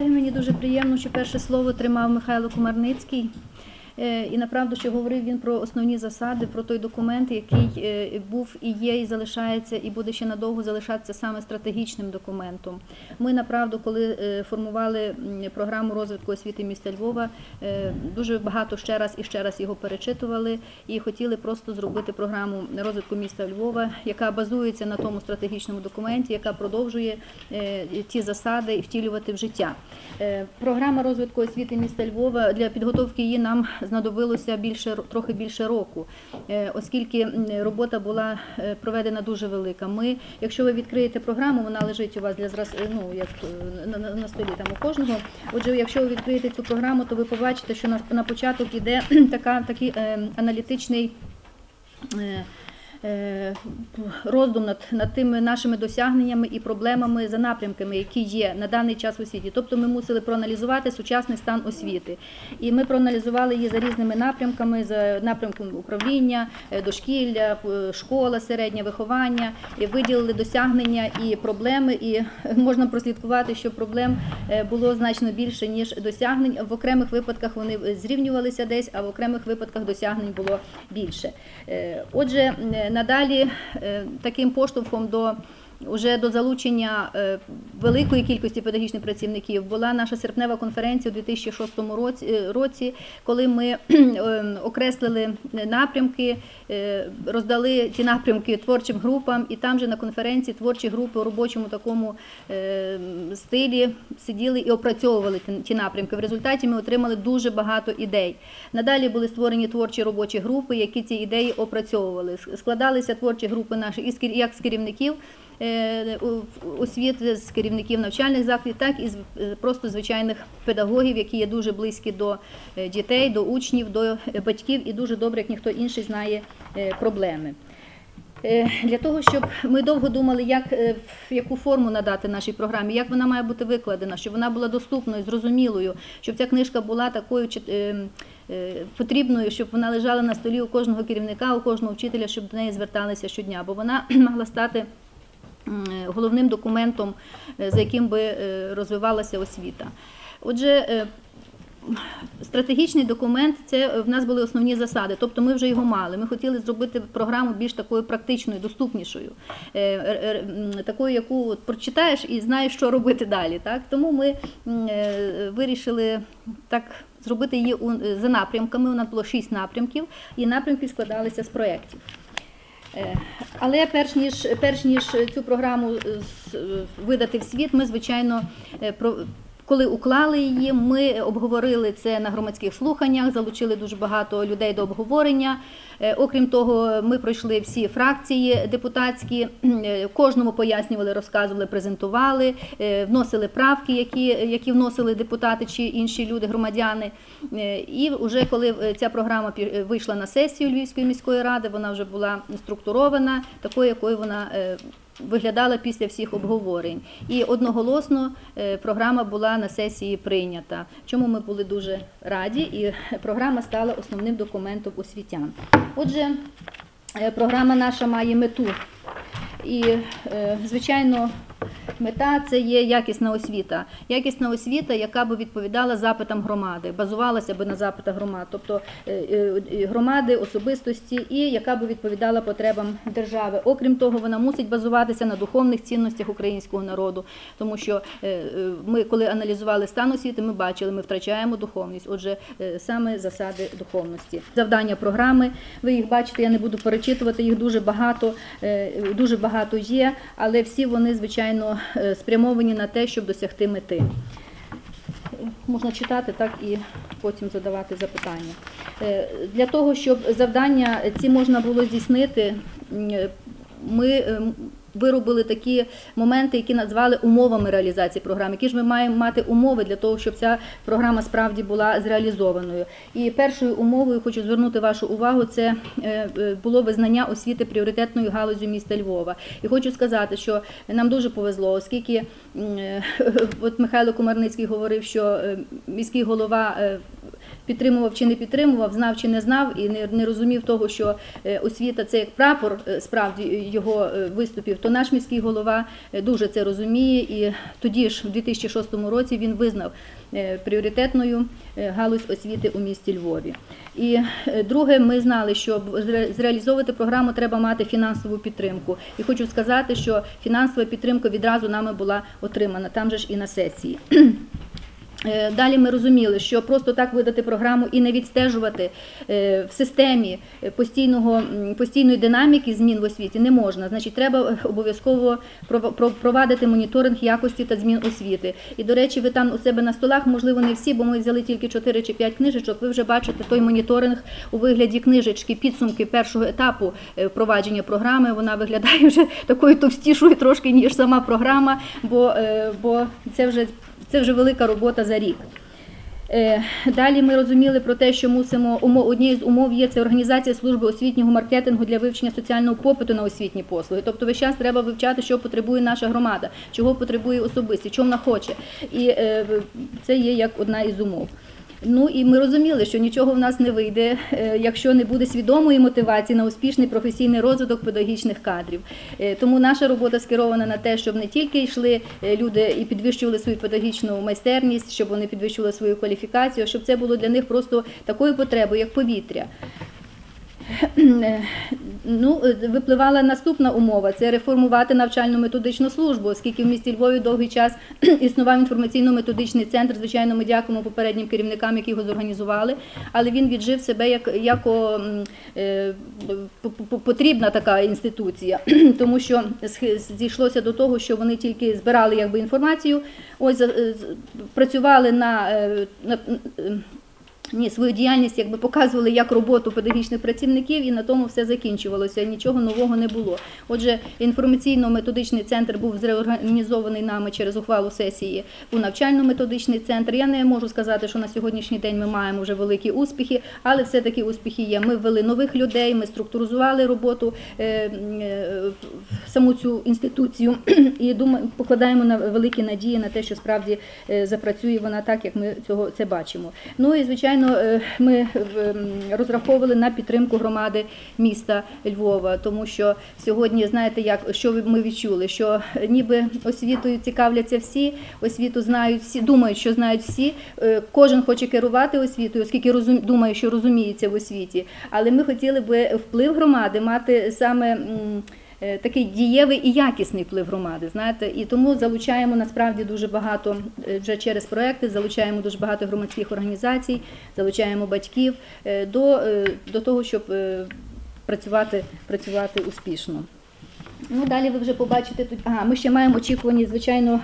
Мені дуже приємно, що перше слово тримав Михайло Комарницький. Е, І направду, що говорив він про основні засади, про той документ, який е, був і є, і залишається, і буде ще надовго залишатися саме стратегічним документом. Ми направду, коли е, формували програму розвитку освіти міста Львова, дуже багато ще раз і ще раз його перечитували і хотіли просто зробити програму розвитку міста Львова, яка базується на тому стратегічному документі, яка продовжує ті засади і втілювати в життя. Програма розвитку освіти міста Львова для підготовки її нам знадобилося більше трохи більше року, е, оскільки робота була е, проведена дуже велика. Ми, якщо ви відкриєте програму, вона лежить у вас для зраз... ну, як е, на, столі там у кожного. Отже, якщо ви відкриєте цю програму, то ви побачите, що на, початок іде така такий е, аналітичний. Е, Роздум над, над тими нашими досягненнями і проблемами за напрямками, які є на даний час в освіті. Тобто ми мусили проаналізувати сучасний стан освіти. І ми проаналізували її за різними напрямками, за напрямком управління, е, дошкілля, е, школа, середнє виховання, і виділили досягнення і проблеми. І можна прослідкувати, що проблем було значно більше, ніж досягнень. В окремих випадках вони зрівнювалися десь, а в окремих випадках досягнень було більше. Отже, надалі е, таким поштовхом до Уже до залучення е, великої кількості педагогічних працівників була наша серпнева конференція у 2006 році, е, коли ми е, окреслили напрямки, роздали ті напрямки творчим групам, і там же на конференції творчі групи у робочому такому стилі сиділи і опрацьовували ті- напрямки. В результаті ми отримали дуже багато ідей. Надалі були створені творчі робочі групи, які ці ідеї опрацьовували. Складалися творчі групи наші як з керівників освіти, з керівників навчальних закладів, так і з е, просто звичайних педагогів, які є дуже близькі до е, дітей, до учнів, до е, батьків і дуже добре, як ніхто інший знає е, проблеми. Е, Для того, щоб ми довго думали, як, е, яку форму надати нашій програмі, як вона має бути викладена, щоб вона була доступною, зрозумілою, щоб ця книжка була такою е, е, потрібною, щоб вона лежала на столі у кожного керівника, у кожного вчителя, щоб до неї зверталися щодня, бо вона могла стати головним документом, е, за яким би е, розвивалася освіта. Отже, е, Стратегічний документ це в нас були основні засади, тобто ми вже його мали. Ми хотіли зробити програму більш такою практичною, доступнішою, такою, яку прочитаєш і знаєш, що робити далі. Так? Тому ми вирішили так зробити її за напрямками. У нас було шість напрямків, і напрямки складалися з проєктів. Е, Але перш ніж, перш ніж цю програму е, видати в світ, ми, звичайно, е, про. Коли уклали її, ми обговорили це на громадських слуханнях, залучили дуже багато людей до обговорення. Е, Окрім того, ми пройшли всі фракції депутатські, е, кожному пояснювали, розказували, презентували, е, вносили правки, які, які вносили депутати чи інші люди, громадяни. І вже коли ця програма вийшла на сесію Львівської міської ради, вона вже була структурована, такою, якою вона виглядала після всіх обговорень. І одноголосно е, програма була на сесії прийнята. Чому ми були дуже раді, і програма стала основним документом освітян. Отже, е, програма наша має мету. І, е, звичайно, мета це є якісна освіта. Якісна освіта, яка би відповідала запитам громади, базувалася би на запитах громад, тобто е, е, громади, особистості, і яка би відповідала потребам держави. Окрім того, вона мусить базуватися на духовних цінностях українського народу, тому що е, ми, коли аналізували стан освіти, ми бачили, ми втрачаємо духовність. Отже, саме засади духовності. Завдання програми. Ви їх бачите, я не буду перечитувати, їх дуже багато, дуже багато є, але всі вони, звичайно, е, спрямовані на те, щоб досягти мети. Можна читати так і потім задавати запитання. Е, Для того, щоб завдання ці можна було здійснити, ми е, м, виробили такі моменти, які назвали умовами реалізації програми. Які ж ми маємо мати умови для того, щоб ця програма справді була зреалізованою. І першою умовою хочу звернути вашу увагу, це е, е, було визнання освіти пріоритетною галузю міста Львова. І хочу сказати, що нам дуже повезло, оскільки е, от Михайло Комарницький говорив, що міський голова. Підтримував чи не підтримував, знав чи не знав, і не, розумів того, що е, освіта це як прапор, е, справді його е, виступів, то наш міський голова дуже це розуміє. І тоді ж, в 2006 році, він визнав пріоритетною галузь освіти у місті Львові. І друге, ми знали, що зреалізовувати програму треба мати фінансову підтримку. І хочу сказати, що фінансова підтримка відразу нами була отримана там же ж і на сесії. Е, Далі ми розуміли, що просто так видати програму і не відстежувати е, в системі е, постійного постійної динаміки змін в освіті не можна. Значить, треба обов'язково про- провадити моніторинг якості та змін освіти. І до речі, ви там у себе на столах, можливо, не всі, бо ми взяли тільки 4 чи 5 книжечок. Ви вже бачите той моніторинг у вигляді книжечки, підсумки першого етапу впровадження програми. Вона виглядає вже такою товстішою трошки ніж сама програма, бо, бо це вже це вже велика робота за рік. Е, Далі ми розуміли про те, що мусимо однією з умов є це організація служби освітнього маркетингу для вивчення соціального попиту на освітні послуги. Тобто весь час треба вивчати, що потребує наша громада, чого потребує особисті, чого вона хоче. І е, це є як одна із умов. Ну і ми розуміли, що нічого в нас не вийде, е, якщо не буде свідомої мотивації на успішний професійний розвиток педагогічних кадрів. Е, Тому наша робота скерована на те, щоб не тільки йшли е, люди і підвищували свою педагогічну майстерність, щоб вони підвищували свою кваліфікацію, щоб це було для них просто такою потребою, як повітря. Ну, е, випливала наступна умова. Це реформувати навчально-методичну службу, оскільки в місті Львові довгий час існував інформаційно-методичний центр. Звичайно, ми дякуємо попереднім керівникам, які його зорганізували, але він віджив себе як яко м, е, потрібна така інституція, тому що зійшлося до того, що вони тільки збирали якби інформацію, ось е, працювали на, е, на е, ні, свою діяльність якби показували як роботу педагогічних працівників, і на тому все закінчувалося. Нічого нового не було. Отже, інформаційно-методичний центр був зреорганізований нами через ухвалу сесії у навчально-методичний центр. Я не можу сказати, що на сьогоднішній день ми маємо вже великі успіхи, але все-таки успіхи є. Ми ввели нових людей, ми структуризували роботу е, е, саму цю інституцію і думаю, покладаємо на великі надії на те, що справді е, запрацює вона так, як ми цього це бачимо. Ну і звичайно, е, ми е, розраховували на підтримку громади міста Львова, тому що сьогодні, знаєте, як що ми відчули, що ніби освітою цікавляться всі, освіту знають всі, думають, що знають всі. е, Кожен хоче керувати освітою, оскільки розум, думає, що розуміється в освіті. Але ми хотіли би вплив громади мати саме. Е, Такий дієвий і якісний вплив громади, знаєте, і тому залучаємо насправді дуже багато е, вже через проекти, залучаємо дуже багато громадських організацій, залучаємо батьків е, до, до того, щоб працювати, працювати успішно. Ну, далі ви вже побачите тут. Ага, ми ще маємо очікувані, звичайно,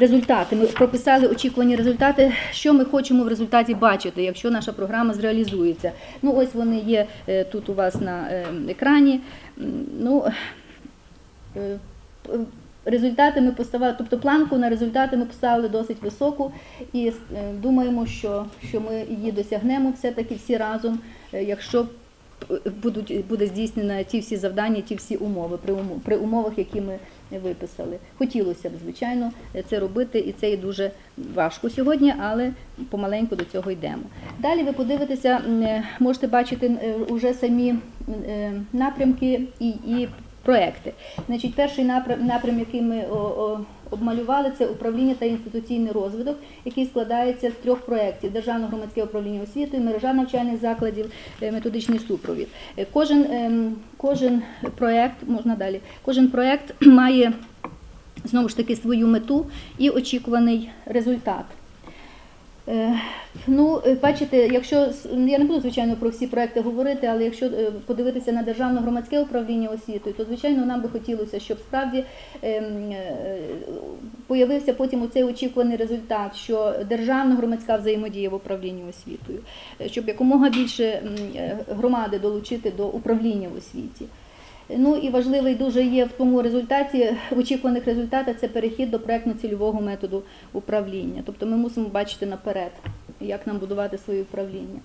результати. Ми прописали очікувані результати, що ми хочемо в результаті бачити, якщо наша програма зреалізується. Ну, ось вони є е, тут у вас на е, екрані. Ну, е, Результати ми поставили, тобто планку на результати ми поставили досить високу і думаємо, що, що ми її досягнемо все-таки всі разом, якщо будуть, буде здійснено ті всі завдання, ті всі умови при, умов, при умовах, які ми виписали. Хотілося б, звичайно, це робити, і це є дуже важко сьогодні, але помаленьку до цього йдемо. Далі ви подивитеся, е, можете бачити е, уже самі е, напрямки і, і проекти. Значить, перший напрям, який ми обмалювали, це управління та інституційний розвиток, який складається з трьох проєктів: Державне громадське управління освітою, мережа навчальних закладів, е, методичний супровід. Е, Кожен, ем, кожен проєкт, можна далі, кожен проєкт має знову ж таки свою мету і очікуваний результат. Е, Ну, е, бачите, якщо я не буду звичайно про всі проекти говорити, але якщо е, подивитися на державне громадське управління освітою, то звичайно нам би хотілося, щоб справді ем, появився потім оцей очікуваний результат, що державна громадська взаємодія в управлінні освітою, щоб якомога більше громади долучити до управління в освіті. Ну і важливий дуже є в тому результаті, в очікуваних результатах це перехід до проєктно-цільового методу управління. Тобто ми мусимо бачити наперед, як нам будувати своє управління.